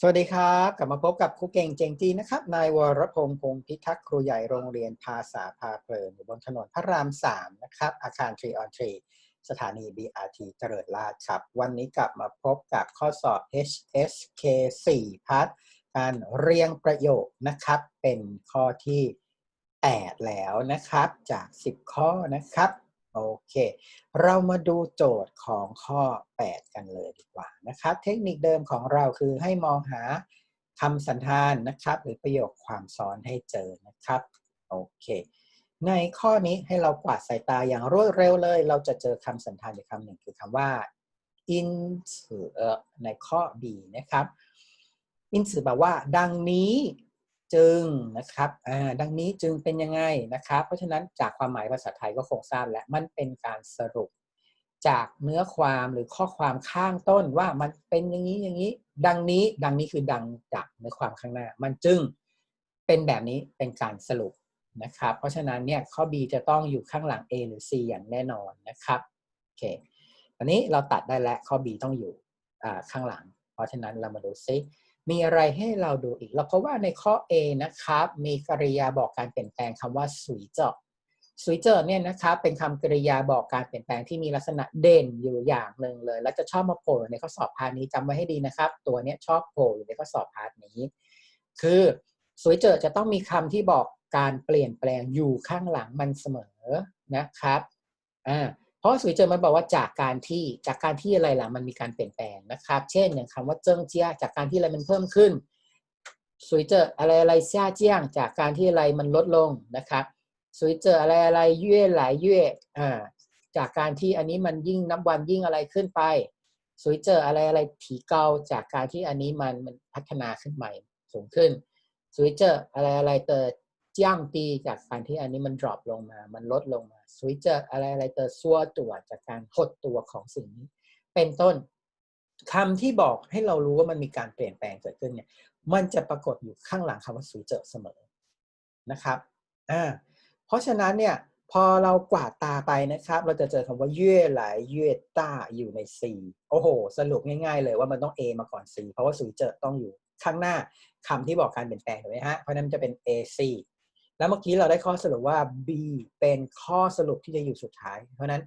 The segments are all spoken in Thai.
สวัสดีครับ กลับมาพบกับครูเก่งเจงจีนะครับ นายวรพงษ์พงพิทักษ์ครูใหญ่โรงเรียนภาษาพาเพลินอยู่บนถนนพระราม3นะครับ อาคาร3 on 3สถานี BRT เจริญราษฎร์ครับ วันนี้กลับมาพบกับข้อสอบ HSK 4พาร์ทการเรียงประโยคนะครับ เป็นข้อที่ 8 แล้วนะครับจาก 10 ข้อนะครับ โอเค เรามาดูโจทย์ของข้อ 8 กันเลยดีกว่านะครับ เทคนิคเดิมของเราคือให้มองหาคำสันธานนะครับ หรือประโยคความซ้อนให้เจอนะครับ โอเค ในข้อนี้ให้เรากวาดสายตาอย่างรวดเร็วเลย เราจะเจอคำสันธานอยู่คำหนึ่งคือคำว่า in ในข้อ B นะครับ in แปลว่า ดังนี้ จึงนะครับอ่าดังนี้จึงเป็นยังไงนะครับ เพราะฉะนั้นจากความหมายภาษาไทยก็คงทราบแล้วมันเป็นการสรุป จากเนื้อความหรือข้อความข้างต้นว่ามันเป็นอย่างนี้อย่างนี้ ดังนี้ดังนี้คือดังจากเนื้อความข้างหน้า มันจึงเป็นแบบนี้เป็นการสรุปนะครับ เพราะฉะนั้นเนี่ยข้อ B จะต้องอยู่ข้างหลัง A หรือ C อย่างแน่นอนนะครับโอเคอันนี้เราตัดได้แล้วข้อ B ต้องอยู่ข้างหลัง เพราะฉะนั้นเรามาดูซิ มีอะไรให้เราดูอีก เราเพราะว่าในข้อ A นะครับ มีกริยาบอกการเปลี่ยนแปลงคำว่าสุยเจาะสุยเจอเนี่ยนะครับเป็นคำกริยาบอกการเปลี่ยนแปลงที่มีลักษณะเด่นอยู่อย่างหนึ่งเลย แล้วจะชอบมาโผล่ในข้อสอบพาร์ทนี้จำไว้ให้ดีนะครับ ตัวเนี้ยชอบโผล่อยู่ในข้อสอบพาร์ทนี้ คือสุยเจอจะต้องมีคำที่บอกการเปลี่ยนแปลงอยู่ข้างหลังมันเสมอนะครับอ่า ราะสุยเจอมันบอกว่าจากการที่จากการที่อะไรล่ะมันมีการเปลี่ยนแปลงนะครับ เช่นอย่างคำว่าเจิ้งเจียจากการที่อะไรมันเพิ่มขึ้นสุยเจออะไรอะไรเซียเจียง จากการที่อะไรมันลดลงนะครับสุยเจออะไรอะไรเย่หลายเย่อ่าจากการที่อันนี้มันยิ่งนับวันยิ่งอะไรขึ้นไปสุยเจออะไรอะไรถีเกาจากการที่อันนี้มันมันพัฒนาขึ้นใหม่สูงขึ้นสุยเจออะไรอะไรเตอ จ้างตีจากการที่อันนี้มัน drop ลงมา มันลดลงมาสวิตจะอะไรอะไรเตอซัวตัวจากการหดตัวของสิ่งนี้ เป็นต้นคำที่บอกให้เรารู้ว่ามันมีการเปลี่ยนแปลงเกิดขึ้นเนี่ยมันจะปรากฏอยู่ข้างหลังคำว่าสวิตเจอเสมอนะครับอ่าเพราะฉะนั้นเนี่ยพอเรากวาดตาไปนะครับ เราจะเจอคำว่าเย่ไหลายเย่ต้าอยู่ใน C โอ้โห สรุปง่ายๆ เลยว่ามันต้อง A มาก่อน C เพราะว่าสวิตเจอต้องอยู่ข้างหน้าคำที่บอกการเปลี่ยนแปลงถูกไหมฮะ เพราะนั้นจะเป็น AC แล้วเมื่อกี้เราได้ข้อสรุปว่า B เป็นข้อสรุปที่จะอยู่สุดท้าย เพราะนั้น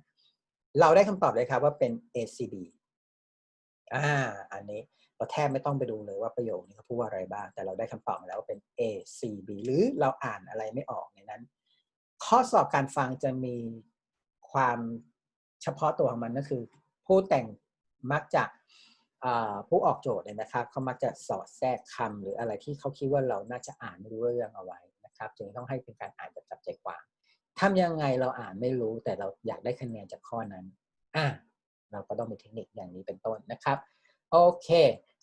เราได้คำตอบเลยครับว่าเป็น ACB อ่า อันนี้เราแทบไม่ต้องไปดูเลยว่าประโยคนี้เขาพูดว่าอะไรบ้าง แต่เราได้คำตอบมาแล้วว่าเป็น ACB หรือเราอ่านอะไรไม่ออกในนั้น ข้อสอบการฟังจะมีความเฉพาะตัวของมันก็คือ ผู้แต่งมักจะผู้ออกโจทย์เนี่ยนะครับเขามักจะสอดแทรกคำหรืออะไรที่เขาคิดว่าเราน่าจะอ่านไม่รู้เรื่องเอาไว้ ครับจึงต้องให้เป็นการอ่านแบบจับใจความทำยังไงเราอ่านไม่รู้แต่เราอยากได้คะแนนจากข้อนั้น อ่ะเราก็ต้องมีเทคนิคอย่างนี้เป็นต้นนะครับ โอเค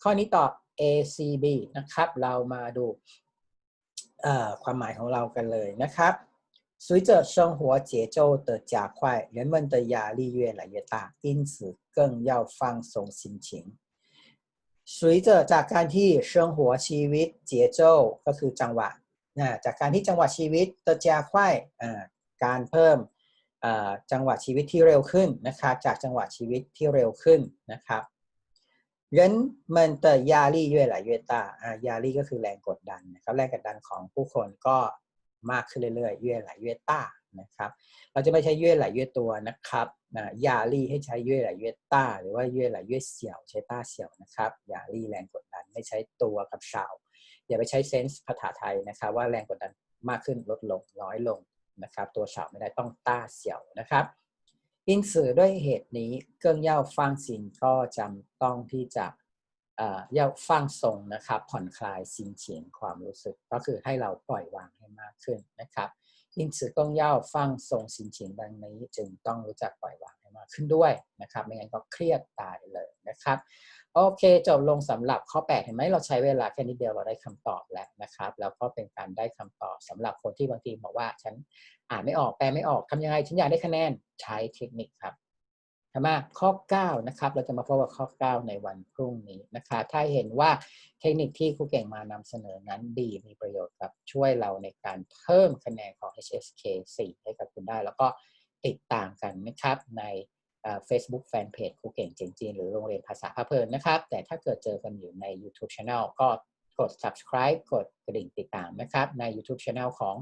ข้อนี้ตอบ ACB นะครับ เรามาดูความหมายของเรากันเลยนะครับ随着生活节奏的加快，人们的压力越来越大，因此更要放松心情。随着จากการที่生活ชีวิต节奏ก็คือจังหวะ นะจากการที่จังหวะชีวิตตะจาควายการเพิ่มจังหวะชีวิตที่เร็วขึ้นนะครับจากจังหวะชีวิตที่เร็วขึ้นนะครับ人们的压力越来越大ยาลีก็คือแรงกดดันนะครับแรงกดดันของผู้คนก็มากขึ้นเรื่อยๆ越来越大นะครับเราจะไม่ใช้越来越ตัวนะครับยาลีให้ใช้越来越大หรือว่า越来越小ใช้ต้าเสี่ยวนะครับยาลีแรงกดดันไม่ใช้ตัวกับชาว อย่าไปใช้เซนส์ภาษาไทยนะครับ ว่าแรงกดดันมากขึ้นลดลงน้อยลงนะครับ ตัวฉาบไม่ได้ต้องต้าเสี่ยวนะครับอินสื่อด้วยเหตุนี้เครื่องเย่าฟังสินก็จำต้องที่จะเย่าฟังทรงนะครับ ผ่อนคลายสินเฉียงความรู้สึกก็คือให้เราปล่อยวางให้มากขึ้นนะครับอินสื่อต้องเย่าฟังทรงสินเฉียงดังนี้จึงต้องรู้จักปล่อยวาง ขึ้นด้วยนะครับ ไม่งั้นก็เครียดตายเลยนะครับ โอเค จบลงสำหรับข้อ 8 เห็นไหมเราใช้เวลาแค่นิดเดียวเราได้คำตอบแล้วนะครับ แล้วก็เป็นการได้คำตอบสำหรับคนที่บางทีบอกว่าฉันอ่านไม่ออกแปลไม่ออกทำยังไงฉันอยากได้คะแนนใช้เทคนิคครับทำมาข้อ 9 นะครับ เราจะมาพบกับข้อ 9 ในวันพรุ่งนี้นะคะ ถ้าเห็นว่าเทคนิคที่ครูเก่งมานำเสนอนั้นดีมีประโยชน์กับ ช่วยเราในการเพิ่มคะแนนของ HSK 4 ให้กับคุณได้ แล้วก็ติดตามกันนะครับใน เฟซบุ๊กแฟนเพจครูเก่งเจงจีนหรือโรงเรียนภาษาพาเพลินนะครับ แต่ถ้าเกิดเจอกันอยู่ใน YouTube Channel ก็กด subscribe กดกระดิ่งติดตามนะครับ ใน YouTube Channel ของ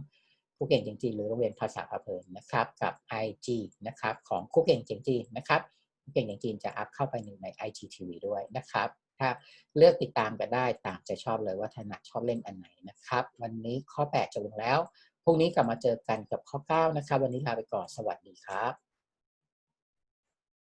ครูเก่งเจงจีนหรือโรงเรียนภาษาพาเพลินนะครับ กับ IG นะครับของครูเก่งเจงจีนนะครับครูเก่งเจงจีนจะอัพเข้าไปหนึ่งใน IGTV ด้วยนะครับถ้าเลือกติดตามกันได้ตามใจชอบเลยว่าถนัดชอบเล่นอันไหนนะครับ วันนี้ข้อ 8จบลงแล้วพรุ่งนี้กลับมาเจอกันกับข้อ 9 นะครับ วันนี้ลาไปก่อนสวัสดีครับ